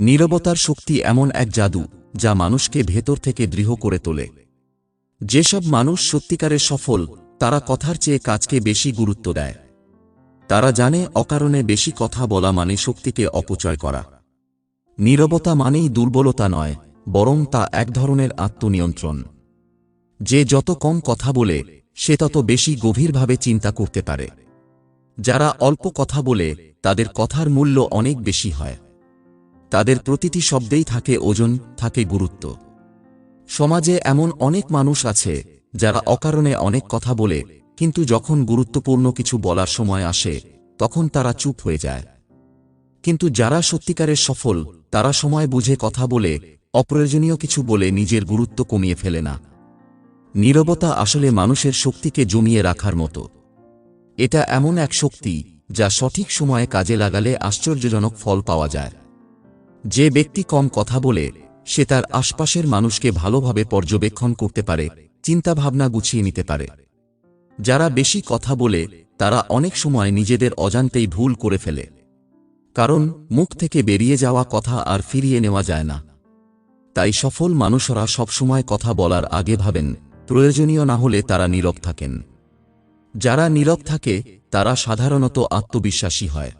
নীরবতার শক্তি এমন এক জাদু, যা মানুষকে ভেতর থেকে দৃঢ় করে তোলে। যেসব মানুষ সত্যিকারের সফল, তারা কথার চেয়ে কাজকে বেশি গুরুত্ব দেয়। তারা জানে অকারণে বেশি কথা বলা মানে শক্তিকে অপচয় করা। নীরবতা মানেই দুর্বলতা নয়, বরং তা এক ধরনের আত্মনিয়ন্ত্রণ। যে যত কম কথা বলে, সে তত বেশি গভীরভাবে চিন্তা করতে পারে। যারা অল্প কথা বলে, তাদের কথার মূল্য অনেক বেশি হয়। তাদের প্রতিটি শব্দেই থাকে ওজন, থাকে গুরুত্ব। সমাজে এমন অনেক মানুষ আছে, যারা অকারণে অনেক কথা বলে, কিন্তু যখন গুরুত্বপূর্ণ কিছু বলার সময় আসে, তখন তারা চুপ হয়ে যায়। কিন্তু যারা সত্যিকারের সফল, তারা সময় বুঝে কথা বলে, অপ্রয়োজনীয় কিছু বলে নিজের গুরুত্ব কমিয়ে ফেলে না। নীরবতা আসলে মানুষের শক্তিকে জমিয়ে রাখার মতো। এটা এমন এক শক্তি, যা সঠিক সময়ে কাজে লাগালে আশ্চর্যজনক ফল পাওয়া যায়। যে ব্যক্তি কম কথা বলে, সে তার আশপাশের মানুষকে ভালোভাবে পর্যবেক্ষণ করতে পারে, চিন্তাভাবনা গুছিয়ে নিতে পারে। যারা বেশি কথা বলে, তারা অনেক সময় নিজেদের অজান্তেই ভুল করে ফেলে। কারণ, মুখ থেকে বেরিয়ে যাওয়া কথা আর ফিরিয়ে নেওয়া যায় না। তাই সফল মানুষরা সবসময় কথা বলার আগে ভাবেন, প্রয়োজনীয় না হলে তারা নীরব থাকেন। যারা নীরব থাকে, তারা সাধারণত আত্মবিশ্বাসী হয়।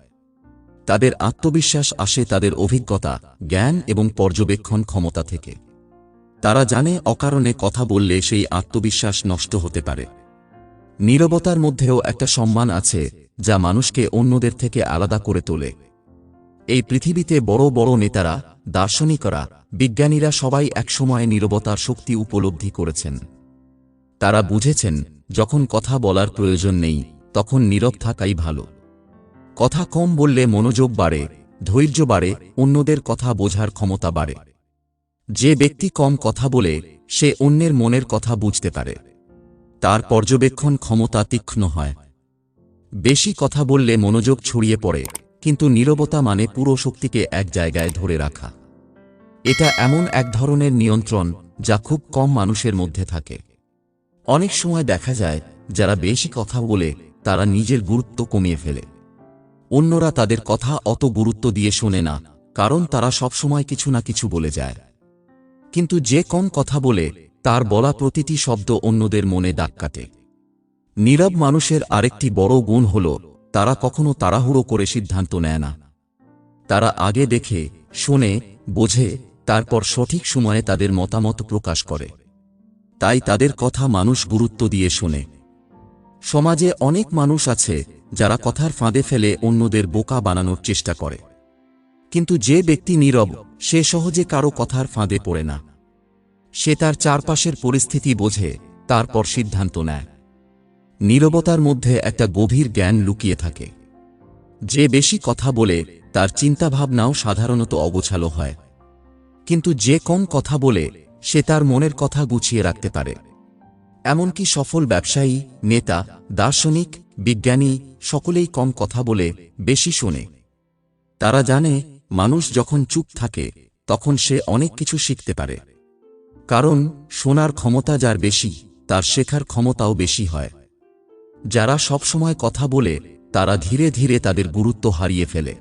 তাদের আত্মবিশ্বাস আসে তাদের অভিজ্ঞতা, জ্ঞান এবং পর্যবেক্ষণ ক্ষমতা থেকে। তারা জানে অকারণে কথা বললে সেই আত্মবিশ্বাস নষ্ট হতে পারে। নীরবতার মধ্যেও একটা সম্মান আছে, যা মানুষকে অন্যদের থেকে আলাদা করে তোলে। এই পৃথিবীতে বড় বড় নেতারা, দার্শনিকরা, বিজ্ঞানীরা সবাই একসময় নীরবতার শক্তি উপলব্ধি করেছেন। তারা বুঝেছেন, যখন কথা বলার প্রয়োজন নেই, তখন নীরব থাকাই ভালো। কথা কম বললে মনোযোগ বাড়ে, ধৈর্য বাড়ে, অন্যদের কথা বোঝার ক্ষমতা বাড়ে। যে ব্যক্তি কম কথা বলে, সে অন্যের মনের কথা বুঝতে পারে। তার পর্যবেক্ষণ ক্ষমতা তীক্ষ্ণ হয়। বেশি কথা বললে মনোযোগ ছড়িয়ে পড়ে, কিন্তু নীরবতা মানে পুরো শক্তিকে এক জায়গায় ধরে রাখা। এটা এমন এক ধরনের নিয়ন্ত্রণ যা খুব কম মানুষের মধ্যে থাকে। অনেক সময় দেখা যায়, যারা বেশি কথা বলে, তারা নিজের গুরুত্ব কমিয়ে ফেলে। অন্যরা তাদের কথা অত গুরুত্ব দিয়ে শোনে না, কারণ তারা সবসময় কিছু না কিছু বলে যায়। কিন্তু যে কম কথা বলে, তার বলা প্রতিটি শব্দ অন্যদের মনে দাগ কাটে। নীরব মানুষের আরেকটি বড় গুণ হল, তারা কখনো তাড়াহুড়ো করে সিদ্ধান্ত নেয় না। তারা আগে দেখে, শোনে, বোঝে, তারপর সঠিক সময়ে তাদের মতামত প্রকাশ করে। তাই তাদের কথা মানুষ গুরুত্ব দিয়ে শোনে। সমাজে অনেক মানুষ আছে যারা কথার ফাঁদে ফেলে অন্যদের বোকা বানানোর চেষ্টা করে। কিন্তু যে ব্যক্তি নীরব, সে সহজে কারও কথার ফাঁদে পড়ে না। সে তার চারপাশের পরিস্থিতি বোঝে, তারপর সিদ্ধান্ত নেয়। নীরবতার মধ্যে একটা গভীর জ্ঞান লুকিয়ে থাকে। যে বেশি কথা বলে, তার চিন্তাভাবনাও সাধারণত অগোছালো হয়। কিন্তু যে কম কথা বলে, সে তার মনের কথা গুছিয়ে রাখতে পারে। এমনকি সফল ব্যবসায়ী, নেতা, দার্শনিক বিজ্ঞানী সকলেই কম কথা বলে বেশি শোনে। তারা জানে, মানুষ যখন চুপ থাকে, তখন সে অনেক কিছু শিখতে পারে। কারণ, শোনার ক্ষমতা যার বেশি, তার শেখার ক্ষমতাও বেশি হয়। যারা সবসময় কথা বলে, তারা ধীরে ধীরে তাদের গুরুত্ব হারিয়ে ফেলে।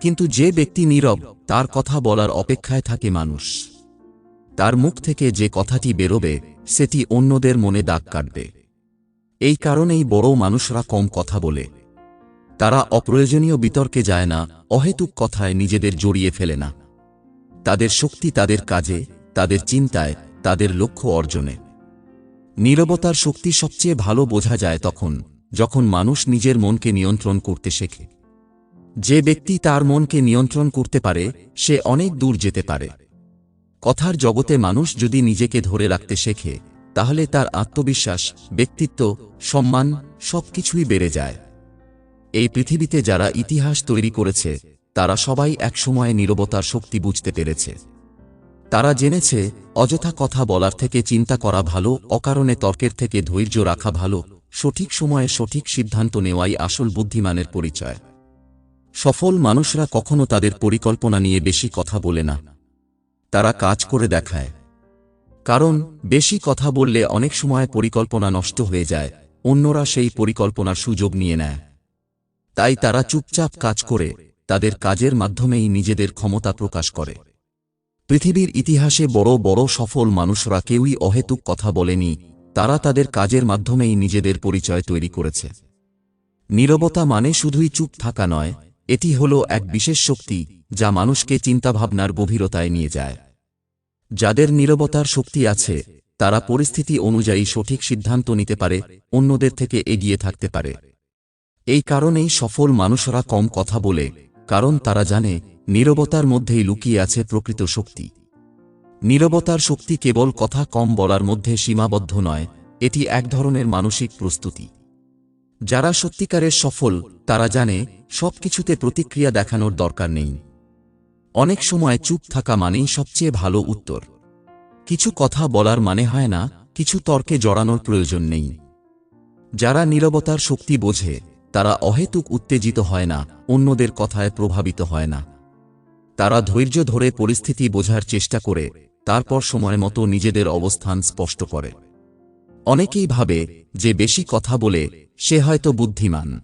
কিন্তু যে ব্যক্তি নীরব, তার কথা বলার অপেক্ষায় থাকে মানুষ। তার মুখ থেকে যে কথাটি বেরোবে, সেটি অন্যদের মনে দাগ কাটবে। এই কারণেই বড় মানুষরা কম কথা বলে। তারা অপ্রয়োজনীয় বিতর্কে যায় না, অহেতুক কথায় নিজেদের জড়িয়ে ফেলে না। তাদের শক্তি তাদের কাজে, তাদের চিন্তায়, তাদের লক্ষ্য অর্জনে। নীরবতার শক্তি সবচেয়ে ভালো বোঝা যায় তখন, যখন মানুষ নিজের মনকে নিয়ন্ত্রণ করতে শেখে। যে ব্যক্তি তার মনকে নিয়ন্ত্রণ করতে পারে, সে অনেক দূর যেতে পারে। কথার জগতে মানুষ যদি নিজেকে ধরে রাখতে শেখে তাহলে তার আত্মবিশ্বাস, ব্যক্তিত্ব, সম্মান সবকিছুই বেড়ে যায়। এই পৃথিবীতে যারা ইতিহাস তৈরি করেছে, তারা সবাই একসময় নীরবতার শক্তি বুঝতে পেরেছে। তারা জেনেছে, অযথা কথা বলার থেকে চিন্তা করা ভালো, অকারণে তর্কের থেকে ধৈর্য রাখা ভালো, সঠিক সময়ে সঠিক সিদ্ধান্ত নেওয়াই আসল বুদ্ধিমানের পরিচয়। সফল মানুষরা কখনো তাদের পরিকল্পনা নিয়ে বেশি কথা বলে না। তারা কাজ করে দেখায়। কারণ, বেশি কথা বললে অনেক সময় পরিকল্পনা নষ্ট হয়ে যায়, অন্যরা সেই পরিকল্পনার সুযোগ নিয়ে নেয়। তাই তারা চুপচাপ কাজ করে, তাদের কাজের মাধ্যমেই নিজেদের ক্ষমতা প্রকাশ করে। পৃথিবীর ইতিহাসে বড় বড় সফল মানুষরা কেউই অহেতুক কথা বলেনি, তারা তাদের কাজের মাধ্যমেই নিজেদের পরিচয় তৈরি করেছে। নীরবতা মানে শুধুই চুপ থাকা নয়, এটি হল এক বিশেষ শক্তি, যা মানুষকে চিন্তাভাবনার গভীরতায় নিয়ে যায়। যাদের নীরবতার শক্তি আছে, তারা পরিস্থিতি অনুযায়ী সঠিক সিদ্ধান্ত নিতে পারে, অন্যদের থেকে এগিয়ে থাকতে পারে। এই কারণেই সফল মানুষরা কম কথা বলে, কারণ তারা জানে, নীরবতার মধ্যেই লুকিয়ে আছে প্রকৃত শক্তি। নীরবতার শক্তি কেবল কথা কম বলার মধ্যে সীমাবদ্ধ নয়, এটি এক ধরনের মানসিক প্রস্তুতি। যারা সত্যিকারের সফল, তারা জানে, সবকিছুতে প্রতিক্রিয়া দেখানোর দরকার নেই। অনেক সময় চুপ থাকা মানেই সবচেয়ে ভালো উত্তর। কিছু কথা বলার মানে হয় না, কিছু তর্কে জড়ানোর প্রয়োজন নেই। যারা নীরবতার শক্তি বোঝে, তারা অহেতুক উত্তেজিত হয় না, অন্যদের কথায় প্রভাবিত হয় না। তারা ধৈর্য ধরে পরিস্থিতি বোঝার চেষ্টা করে, তারপর সময় মতো নিজেদের অবস্থান স্পষ্ট করে। অনেকেই ভাবে, যে বেশি কথা বলে, সে হয়তো বুদ্ধিমান।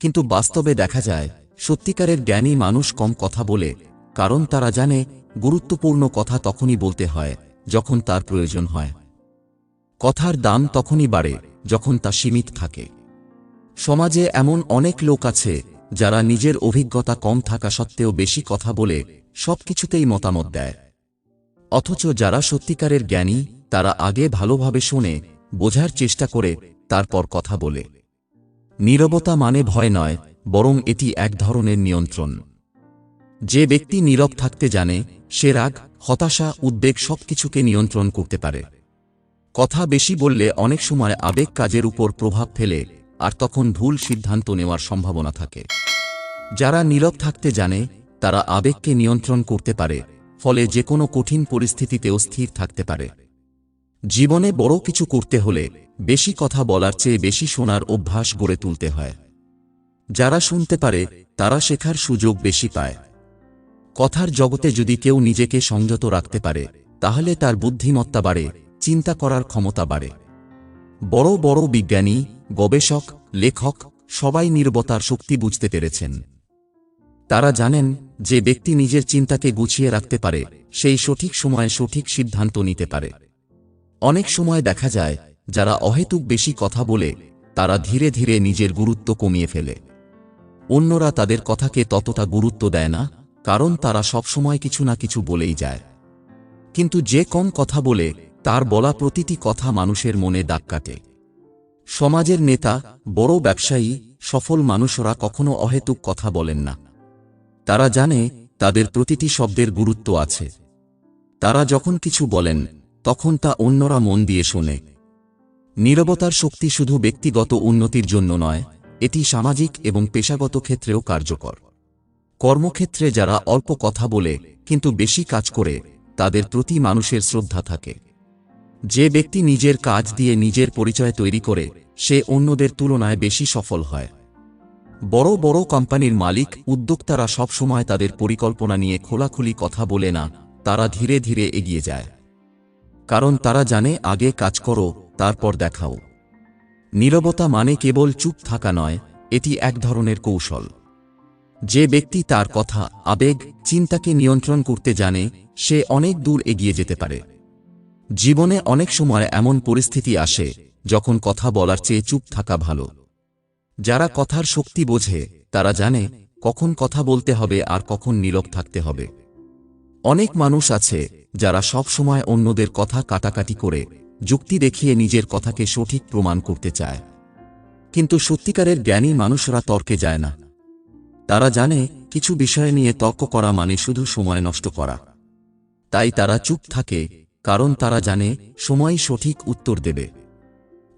কিন্তু বাস্তবে দেখা যায়, সত্যিকারের জ্ঞানী মানুষ কম কথা বলে কারণ তারা জানে গুরুত্বপূর্ণ কথা তখনই বলতে হয়, যখন তার প্রয়োজন হয়। কথার দাম তখনই বাড়ে, যখন তা সীমিত থাকে। সমাজে এমন অনেক লোক আছে, যারা নিজের অভিজ্ঞতা কম থাকা সত্ত্বেও বেশি কথা বলে সবকিছুতেই মতামত দেয়। অথচ যারা সত্যিকারের জ্ঞানী, তারা আগে ভালোভাবে শোনে, বোঝার চেষ্টা করে, তারপর কথা বলে। নীরবতা মানে ভয় নয়, বরং এটি এক ধরনের নিয়ন্ত্রণ। যে ব্যক্তি নীরব থাকতে জানে, সে রাগ, হতাশা, উদ্বেগ সবকিছুকে নিয়ন্ত্রণ করতে পারে। কথা বেশি বললে অনেক সময় আবেগ কাজের উপর প্রভাব ফেলে, আর তখন ভুল সিদ্ধান্ত নেওয়ার সম্ভাবনা থাকে। যারা নীরব থাকতে জানে, তারা আবেগকে নিয়ন্ত্রণ করতে পারে, ফলে যে কোনো কঠিন পরিস্থিতিতেও স্থির থাকতে পারে। জীবনে বড় কিছু করতে হলে, বেশি কথা বলার চেয়ে বেশি শোনার অভ্যাস গড়ে তুলতে হয়। যারা শুনতে পারে, তারা শেখার সুযোগ বেশি পায়। কথার জগতে যদি কেউ নিজেকে সংযত রাখতে পারে, তাহলে তার বুদ্ধিমত্তা বাড়ে, চিন্তা করার ক্ষমতা বাড়ে। বড় বড় বিজ্ঞানী, গবেষক, লেখক সবাই নির্বতার শক্তি বুঝতে পেরেছেন। তারা জানেন যে ব্যক্তি নিজের চিন্তাকে গুছিয়ে রাখতে পারে, সেই সঠিক সময়ে সঠিক সিদ্ধান্ত নিতে পারে। অনেক সময় দেখা যায়, যারা অহেতুক বেশি কথা বলে, তারা ধীরে ধীরে নিজের গুরুত্ব কমিয়ে ফেলে। অন্যরা তাদের কথাকে ততটা গুরুত্ব দেয় না। কারণ তারা সবসময় কিছু না কিছু বলেই যায়। কিন্তু যে কম কথা বলে, তার বলা প্রতিটি কথা মানুষের মনে দাগ কাটে। সমাজের নেতা, বড় ব্যবসায়ী, সফল মানুষরা কখনো অহেতুক কথা বলেন না। তারা জানে, তাদের প্রতিটি শব্দের গুরুত্ব আছে। তারা যখন কিছু বলেন, তখন তা অন্যরা মন দিয়ে শোনে। নীরবতার শক্তি শুধু ব্যক্তিগত উন্নতির জন্য নয়, এটি সামাজিক এবং পেশাগত ক্ষেত্রেও কার্যকর। কর্মক্ষেত্রে যারা অল্প কথা বলে, কিন্তু বেশি কাজ করে, তাদের প্রতি মানুষের শ্রদ্ধা থাকে। যে ব্যক্তি নিজের কাজ দিয়ে নিজের পরিচয় তৈরি করে, সে অন্যদের তুলনায় বেশি সফল হয়। বড় বড় কোম্পানির মালিক, উদ্যোক্তারা সবসময় তাদের পরিকল্পনা নিয়ে খোলাখুলি কথা বলে না, তারা ধীরে ধীরে এগিয়ে যায়। কারণ তারা জানে, আগে কাজ করো, তারপর দেখাও। নীরবতা মানে কেবল চুপ থাকা নয়, এটি এক ধরনের কৌশল। যে ব্যক্তি তার কথা, আবেগ, চিন্তাকে নিয়ন্ত্রণ করতে জানে, সে অনেক দূর এগিয়ে যেতে পারে। জীবনে অনেক সময় এমন পরিস্থিতি আসে, যখন কথা বলার চেয়ে চুপ থাকা ভালো। যারা কথার শক্তি বোঝে, তারা জানে, কখন কথা বলতে হবে আর কখন নীরব থাকতে হবে। অনেক মানুষ আছে, যারা সব সময় অন্যদের কথা কাটাকাটি করে, যুক্তি দেখিয়ে নিজের কথাকে সঠিক প্রমাণ করতে চায়। কিন্তু সত্যিকারের জ্ঞানী মানুষরা তর্কে যায় না। তারা জানে, কিছু বিষয় নিয়ে তর্ক করা মানে শুধু সময় নষ্ট করা। তাই তারা চুপ থাকে, কারণ তারা জানে সময়ই সঠিক উত্তর দেবে।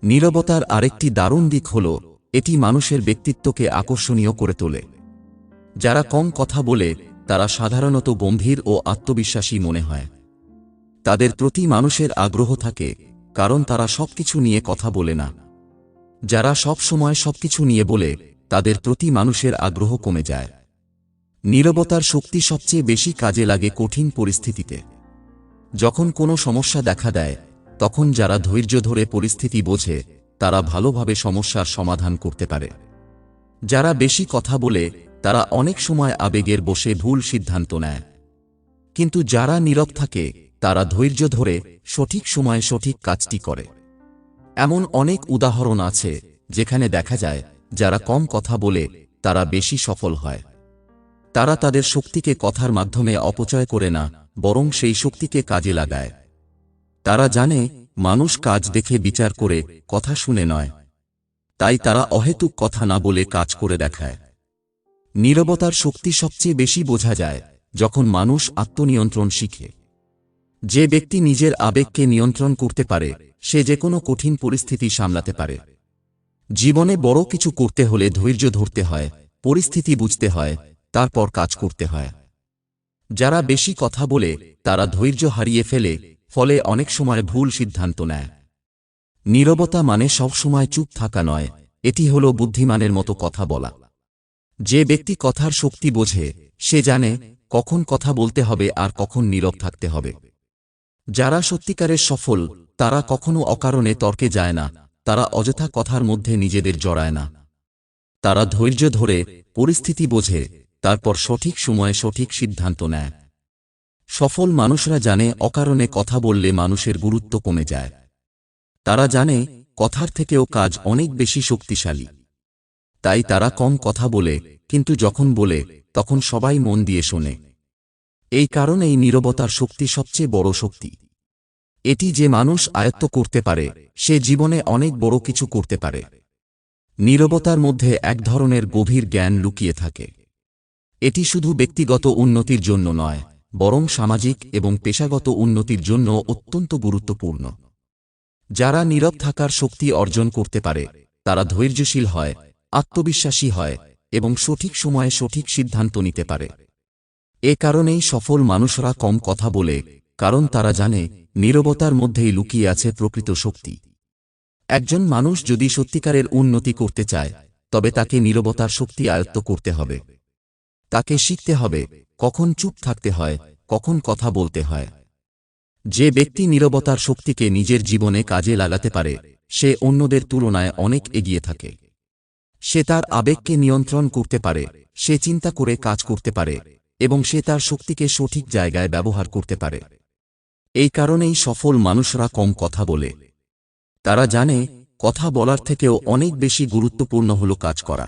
নীরবতার আরেকটি দারুণ দিক হল, এটি মানুষের ব্যক্তিত্বকে আকর্ষণীয় করে তোলে। যারা কম কথা বলে, তারা সাধারণত গম্ভীর ও আত্মবিশ্বাসী মনে হয়। তাদের প্রতি মানুষের আগ্রহ থাকে, কারণ তারা সবকিছু নিয়ে কথা বলে না। যারা সব সময় সবকিছু নিয়ে বলে তাদের প্রতি মানুষের আগ্রহ কমে যায়। নীরবতার শক্তি সবচেয়ে বেশি কাজে লাগে কঠিন পরিস্থিতিতে। যখন কোনো সমস্যা দেখা দেয়, তখন যারা ধৈর্য ধরে পরিস্থিতি বোঝে, তারা ভালোভাবে সমস্যার সমাধান করতে পারে। যারা বেশি কথা বলে, তারা অনেক সময় আবেগের বসে ভুল সিদ্ধান্ত নেয়। কিন্তু যারা নীরব থাকে, তারা ধৈর্য ধরে সঠিক সময়ে সঠিক কাজটি করে। এমন অনেক উদাহরণ আছে, যেখানে দেখা যায় যারা কম কথা বলে, তারা বেশি সফল হয়। তারা তাদের শক্তিকে কথার মাধ্যমে অপচয় করে না, বরং সেই শক্তিকে কাজে লাগায়। তারা জানে, মানুষ কাজ দেখে বিচার করে, কথা শুনে নয়। তাই তারা অহেতুক কথা না বলে কাজ করে দেখায়। নীরবতার শক্তি সবচেয়ে বেশি বোঝা যায়, যখন মানুষ আত্মনিয়ন্ত্রণ শিখে। যে ব্যক্তি নিজের আবেগকে নিয়ন্ত্রণ করতে পারে, সে যে কোনো কঠিন পরিস্থিতি সামলাতে পারে। জীবনে বড় কিছু করতে হলে ধৈর্য ধরতে হয়, পরিস্থিতি বুঝতে হয়, তারপর কাজ করতে হয়। যারা বেশি কথা বলে, তারা ধৈর্য হারিয়ে ফেলে, ফলে অনেক সময় ভুল সিদ্ধান্ত নেয়। নীরবতা মানে সবসময় চুপ থাকা নয়, এটি হল বুদ্ধিমানের মতো কথা বলা। যে ব্যক্তি কথার শক্তি বোঝে, সে জানে কখন কথা বলতে হবে আর কখন নীরব থাকতে হবে। যারা সত্যিকারের সফল, তারা কখনো অকারণে তর্কে যায় না তারা অযথা কথার মধ্যে নিজেদের জড়ায় না। তারা ধৈর্য ধরে পরিস্থিতি বোঝে, তারপর সঠিক সময়ে সঠিক সিদ্ধান্ত নেয়। সফল মানুষরা জানে অকারণে কথা বললে মানুষের গুরুত্ব কমে যায়। তারা জানে কথার থেকেও কাজ অনেক বেশি শক্তিশালী। তাই তারা কম কথা বলে, কিন্তু যখন বলে, তখন সবাই মন দিয়ে শোনে। এই কারণেই নীরবতার শক্তি সবচেয়ে বড় শক্তি। এটি যে মানুষ আয়ত্ত করতে পারে, সে জীবনে অনেক বড় কিছু করতে পারে। নীরবতার মধ্যে এক ধরনের গভীর জ্ঞান লুকিয়ে থাকে। এটি শুধু ব্যক্তিগত উন্নতির জন্য নয়, বরং সামাজিক এবং পেশাগত উন্নতির জন্য অত্যন্ত গুরুত্বপূর্ণ। যারা নীরব থাকার শক্তি অর্জন করতে পারে, তারা ধৈর্যশীল হয়, আত্মবিশ্বাসী হয় এবং সঠিক সময়ে সঠিক সিদ্ধান্ত নিতে পারে। এ কারণেই সফল মানুষরা কম কথা বলে, কারণ তারা জানে নীরবতার মধ্যেই লুকিয়ে আছে প্রকৃত শক্তি। একজন মানুষ যদি সত্যিকারের উন্নতি করতে চায়, তবে তাকে নীরবতার শক্তি আয়ত্ত করতে হবে। তাকে শিখতে হবে, কখন চুপ থাকতে হয়, কখন কথা বলতে হয়। যে ব্যক্তি নীরবতার শক্তিকে নিজের জীবনে কাজে লাগাতে পারে, সে অন্যদের তুলনায় অনেক এগিয়ে থাকে। সে তার আবেগকে নিয়ন্ত্রণ করতে পারে, সে চিন্তা করে কাজ করতে পারে, এবং সে তার শক্তিকে সঠিক জায়গায় ব্যবহার করতে পারে। এই কারণেই সফল মানুষরা কম কথা বলে। তারা জানে কথা বলার থেকেও অনেক বেশি গুরুত্বপূর্ণ হল কাজ করা।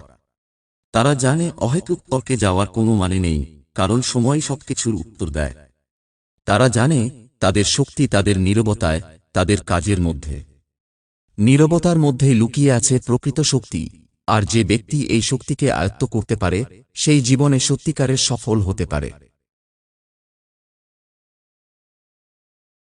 তারা জানে অহেতুক তর্কে যাওয়ার কোনো মানে নেই, কারণ সময় সবকিছুর উত্তর দেয়। তারা জানে তাদের শক্তি তাদের নীরবতায়, তাদের কাজের মধ্যে। নীরবতার মধ্যে লুকিয়ে আছে প্রকৃত শক্তি, আর যে ব্যক্তি এই শক্তিকে আয়ত্ত করতে পারে, সেই জীবনে সত্যিকারের সফল হতে পারে।